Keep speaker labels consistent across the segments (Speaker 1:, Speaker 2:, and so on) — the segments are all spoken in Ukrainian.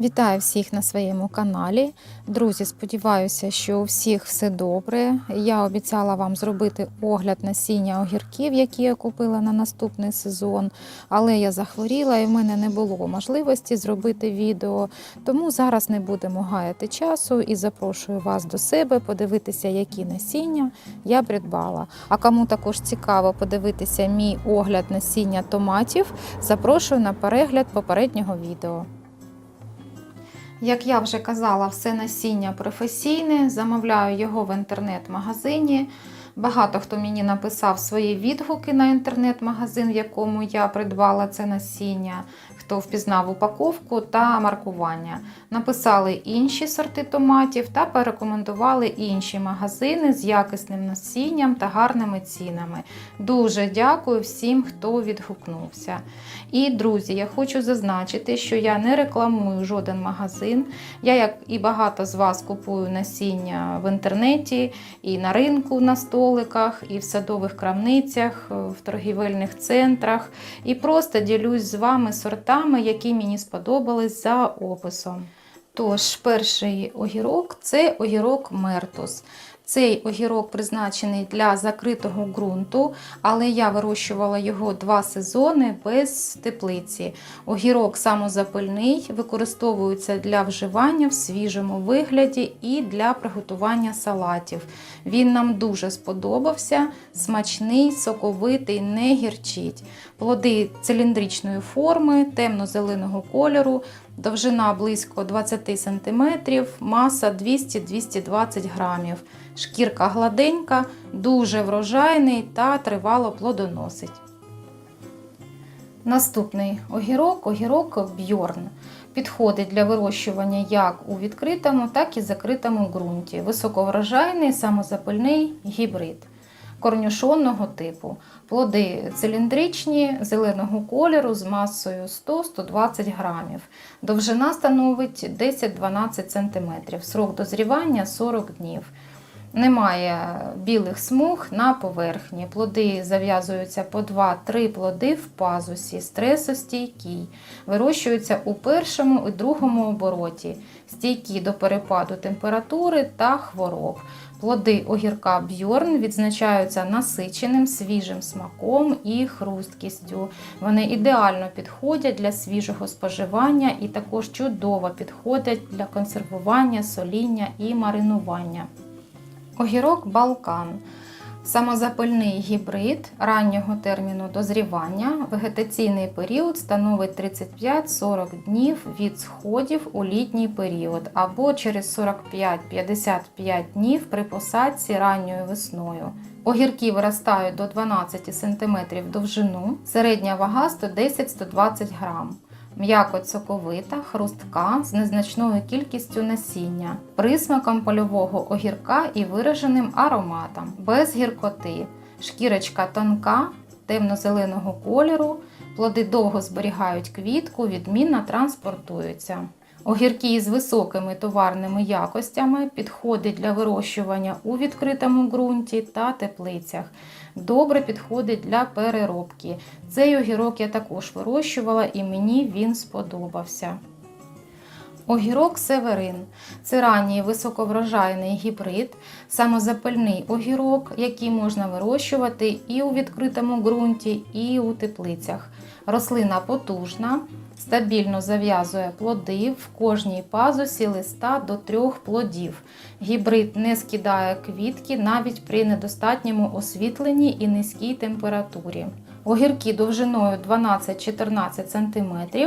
Speaker 1: Вітаю всіх на своєму каналі. Друзі, сподіваюся, що у всіх все добре. Я обіцяла вам зробити огляд насіння огірків, які я купила на наступний сезон, але я захворіла і в мене не було можливості зробити відео. Тому зараз не будемо гаяти часу і запрошую вас до себе подивитися, які насіння я придбала. А кому також цікаво подивитися мій огляд насіння томатів, запрошую на перегляд попереднього відео. Як я вже казала, все насіння професійне, замовляю його в інтернет-магазині. Багато хто мені написав свої відгуки на інтернет-магазин, в якому я придбала це насіння, хто впізнав упаковку та маркування. Написали інші сорти томатів та порекомендували інші магазини з якісним насінням та гарними цінами. Дуже дякую всім, хто відгукнувся. І, друзі, я хочу зазначити, що я не рекламую жоден магазин. Я, як і багато з вас, купую насіння в інтернеті, і на ринку на столиках, і в садових крамницях, в торгівельних центрах. І просто ділюсь з вами сортами, які мені сподобались за описом. Тож, перший огірок це огірок Мертус. Цей огірок призначений для закритого ґрунту, але я вирощувала його два сезони без теплиці. Огірок самозапильний, використовується для вживання в свіжому вигляді і для приготування салатів. Він нам дуже сподобався, смачний, соковитий, не гірчить. Плоди циліндричної форми, темно-зеленого кольору, довжина близько 20 см, маса 200-220 грамів. Шкірка гладенька, дуже врожайний та тривало плодоносить. Наступний огірок огірок бьорн. Підходить для вирощування як у відкритому, так і закритому ґрунті. Високоврожайний, самозапильний гібрид корнюшонного типу. Плоди циліндричні, зеленого кольору з масою 100-120 грамів. Довжина становить 10-12 см. Срок дозрівання 40 днів. Немає білих смуг на поверхні. Плоди зав'язуються по 2-3 плоди в пазусі, стресостійкий. Вирощуються у першому і другому обороті, стійкі до перепаду температури та хвороб. Плоди огірка бьорн відзначаються насиченим свіжим смаком і хрусткістю. Вони ідеально підходять для свіжого споживання і також чудово підходять для консервування, соління і маринування. Огірок Балкан. Самозапильний гібрид раннього терміну дозрівання. Вегетаційний період становить 35-40 днів від сходів у літній період або через 45-55 днів при посадці ранньою весною. Огірки виростають до 12 см довжину, середня вага 110-120 грам. М'якоть соковита, хрустка з незначною кількістю насіння, присмаком польового огірка і вираженим ароматом, без гіркоти, шкірочка тонка, темно-зеленого кольору, плоди довго зберігають квітку, відмінно транспортуються. Огірки з високими товарними якостями підходять для вирощування у відкритому ґрунті та теплицях. Добре підходить для переробки. Цей огірок я також вирощувала і мені він сподобався. Огірок Северин це ранній високоврожайний гібрид, самозапальний огірок, який можна вирощувати і у відкритому ґрунті, і у теплицях. Рослина потужна, стабільно зав'язує плоди в кожній пазусі листа до трьох плодів. Гібрид не скидає квітки навіть при недостатньому освітленні і низькій температурі. Огірки довжиною 12-14 см,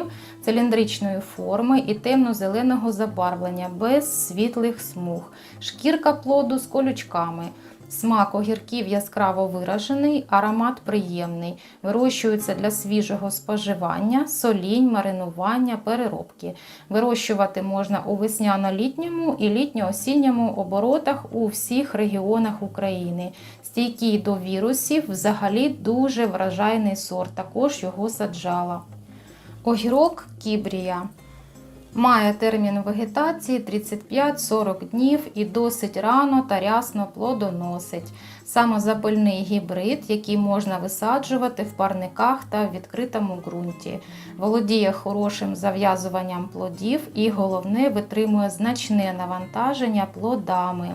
Speaker 1: циліндричної форми і темно-зеленого забарвлення без світлих смуг, шкірка плоду з колючками. Смак огірків яскраво виражений, аромат приємний. Вирощуються для свіжого споживання, солінь, маринування, переробки. Вирощувати можна у весняно-літньому і літньо-осінньому оборотах у всіх регіонах України. Стійкий до вірусів, взагалі дуже вражайний сорт, також його саджала. Огірок кібрія. Має термін вегетації 35-40 днів і досить рано та рясно плодоносить. Самозапильний гібрид, який можна висаджувати в парниках та в відкритому ґрунті. Володіє хорошим зав'язуванням плодів і головне витримує значне навантаження плодами.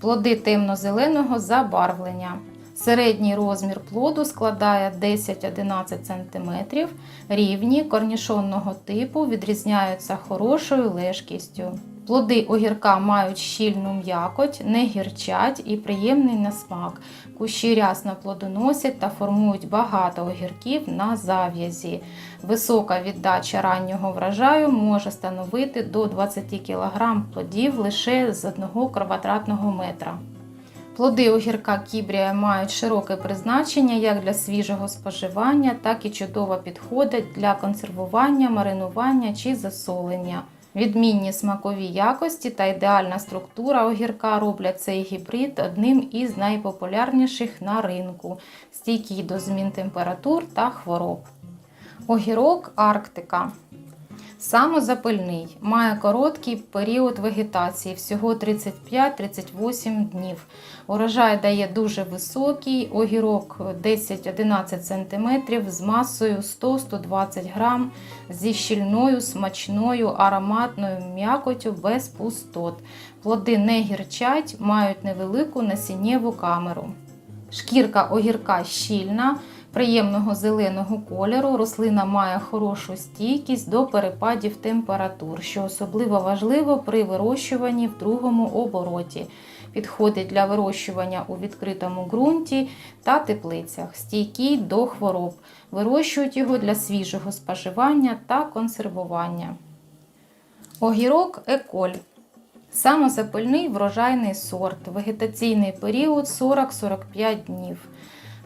Speaker 1: Плоди темно-зеленого забарвлення. Середній розмір плоду складає 10-11 см, рівні корнішонного типу відрізняються хорошою лежкістю. Плоди огірка мають щільну м'якоть, не гірчать і приємний на смак. Кущі рясно плодоносять та формують багато огірків на зав'язі. Висока віддача раннього врожаю може становити до 20 кг плодів лише з 1 квадратного метра. Плоди огірка кібрія мають широке призначення як для свіжого споживання, так і чудово підходять для консервування, маринування чи засолення. Відмінні смакові якості та ідеальна структура огірка роблять цей гібрид одним із найпопулярніших на ринку, стійкий до змін температур та хвороб. Огірок Арктика. Самозапильний, має короткий період вегетації, всього 35-38 днів. Урожай дає дуже високий, огірок 10-11 см з масою 100-120 г, зі щільною, смачною, ароматною м'якотю без пустот. Плоди не гірчать, мають невелику насіннєву камеру. Шкірка огірка щільна, приємного зеленого кольору. Рослина має хорошу стійкість до перепадів температур, що особливо важливо при вирощуванні в другому обороті. Підходить для вирощування у відкритому ґрунті та теплицях, стійкий до хвороб. Вирощують його для свіжого споживання та консервування. Огірок еколь. Самозапильний врожайний сорт, вегетаційний період 40-45 днів.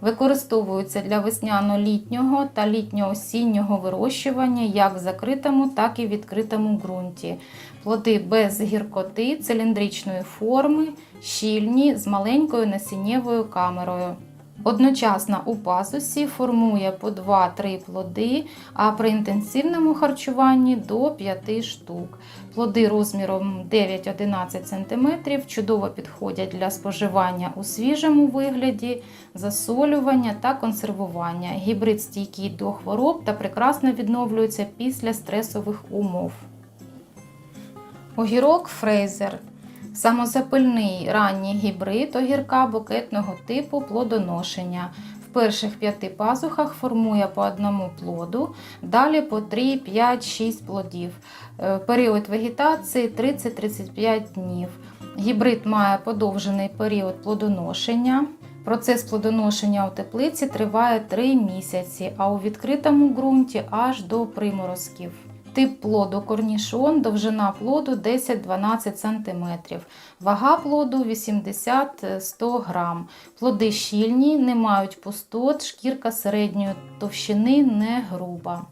Speaker 1: Використовується для весняно-літнього та літньо-осіннього вирощування як в закритому, так і в відкритому ґрунті. Плоди без гіркоти, циліндричної форми, щільні з маленькою насіннєвою камерою. Одночасно у пазусі формує по 2-3 плоди, а при інтенсивному харчуванні до 5 штук. Плоди розміром 9-11 см чудово підходять для споживання у свіжому вигляді, засолювання та консервування. Гібрид стійкий до хвороб та прекрасно відновлюється після стресових умов. Огірок Фрейзер. Самозапильний ранній гібрид огірка букетного типу плодоношення. В перших п'яти пазухах формує по одному плоду, далі по 3, 5, 6 плодів. Е, Період вегетації 30-35 днів. Гібрид має подовжений період плодоношення. Процес плодоношення у теплиці триває 3 місяці, а у відкритому ґрунті аж до приморозків. Тип плоду корнішон, довжина плоду 10-12 см, вага плоду 80-100 г. Плоди щільні, не мають пустот, шкірка середньої товщини не груба.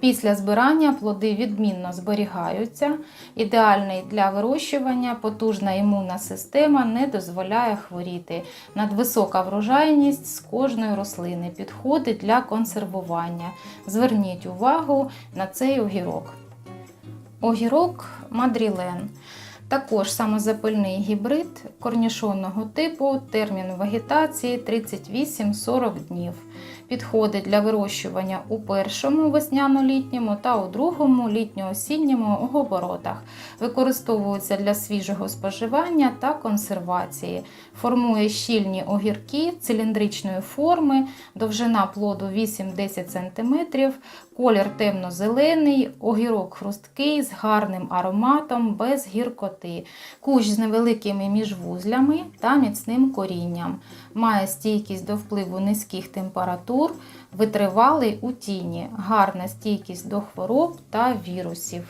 Speaker 1: Після збирання плоди відмінно зберігаються. Ідеальний для вирощування, потужна імунна система не дозволяє хворіти. Надвисока врожайність з кожної рослини підходить для консервування. Зверніть увагу на цей огірок. Огірок Мадрілен. Також самозапильний гібрид корнішонного типу, термін вегетації 38-40 днів. Підходить для вирощування у першому весняно-літньому та у другому літньо-осінньому оборотах. Використовується для свіжого споживання та консервації. Формує щільні огірки циліндричної форми, довжина плоду 8-10 см, колір темно-зелений, огірок хрусткий з гарним ароматом, без гіркоти, кущ з невеликими міжвузлями та міцним корінням. Має стійкість до впливу низьких температур, витривалий у тіні, гарна стійкість до хвороб та вірусів.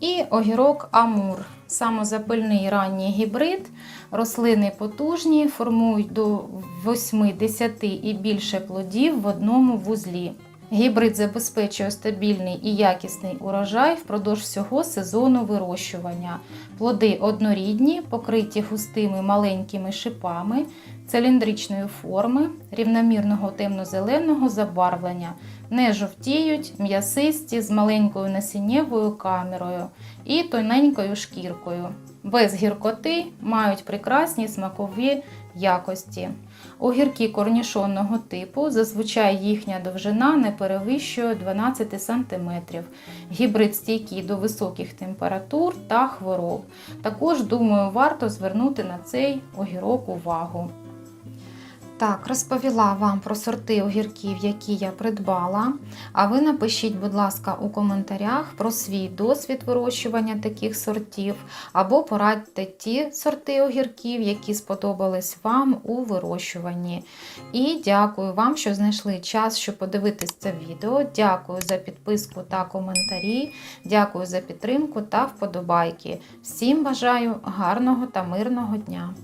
Speaker 1: І огірок Амур. Самозапильний ранній гібрид. Рослини потужні, формують до 8-10 і більше плодів в одному вузлі. Гібрид забезпечує стабільний і якісний урожай впродовж всього сезону вирощування. Плоди однорідні, покриті густими маленькими шипами, циліндричної форми, рівномірного темно-зеленого забарвлення, не жовтіють, м'ясисті з маленькою насіннєвою камерою і тоненькою шкіркою. Без гіркоти мають прекрасні смакові якості. Огірки корнішонного типу зазвичай їхня довжина не перевищує 12 см. Гібрид стійкий до високих температур та хвороб. Також, думаю, варто звернути на цей огірок увагу. Так, розповіла вам про сорти огірків, які я придбала. А ви напишіть, будь ласка, у коментарях про свій досвід вирощування таких сортів, або порадьте ті сорти огірків, які сподобались вам у вирощуванні. І дякую вам, що знайшли час, щоб подивитись це відео. Дякую за підписку та коментарі. Дякую за підтримку та вподобайки. Всім бажаю гарного та мирного дня!